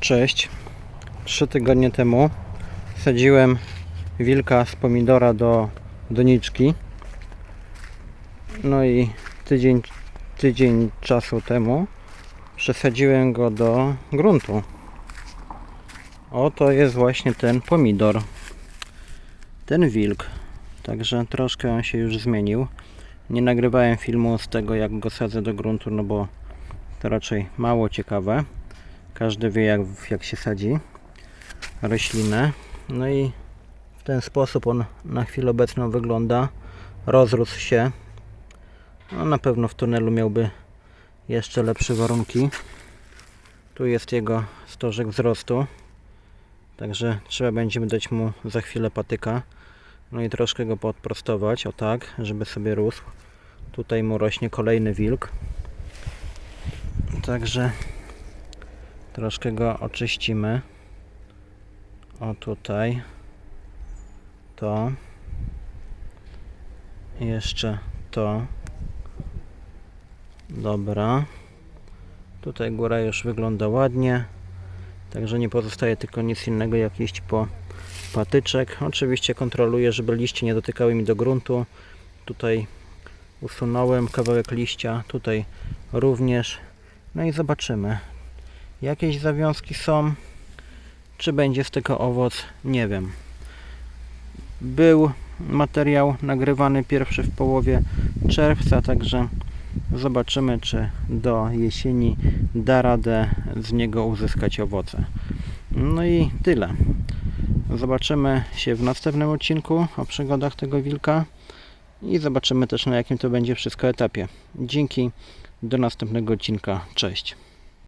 Cześć. Trzy tygodnie temu sadziłem wilka z pomidora do doniczki. No i tydzień, tydzień czasu temu przesadziłem go do gruntu. Oto jest właśnie ten pomidor. Ten wilk. Także troszkę on się już zmienił. Nie nagrywałem filmu z tego jak go sadzę do gruntu, no bo to raczej mało ciekawe. Każdy wie jak, jak się sadzi roślinę. No i w ten sposób on na chwilę obecną wygląda. Rozrósł się. No, na pewno w tunelu miałby jeszcze lepsze warunki. Tu jest jego stożek wzrostu. Także trzeba będzie dać mu za chwilę patyka. No i troszkę go podprostować, o tak, żeby sobie rósł. Tutaj mu rośnie kolejny wilk. Także troszkę go oczyścimy. O tutaj. To. Jeszcze to. Dobra. Tutaj góra już wygląda ładnie. Także nie pozostaje tylko nic innego jak iść po patyczek. Oczywiście kontroluję, żeby liście nie dotykały mi do gruntu. Tutaj usunąłem kawałek liścia, tutaj również. No i zobaczymy. Jakieś zawiązki są. Czy będzie z tego owoc? Nie wiem. Był materiał nagrywany pierwszy w połowie czerwca, także zobaczymy, czy do jesieni da radę z niego uzyskać owoce. No i tyle. Zobaczymy się w następnym odcinku o przygodach tego wilka i zobaczymy też na jakim to będzie wszystko etapie. Dzięki, do następnego odcinka. Cześć.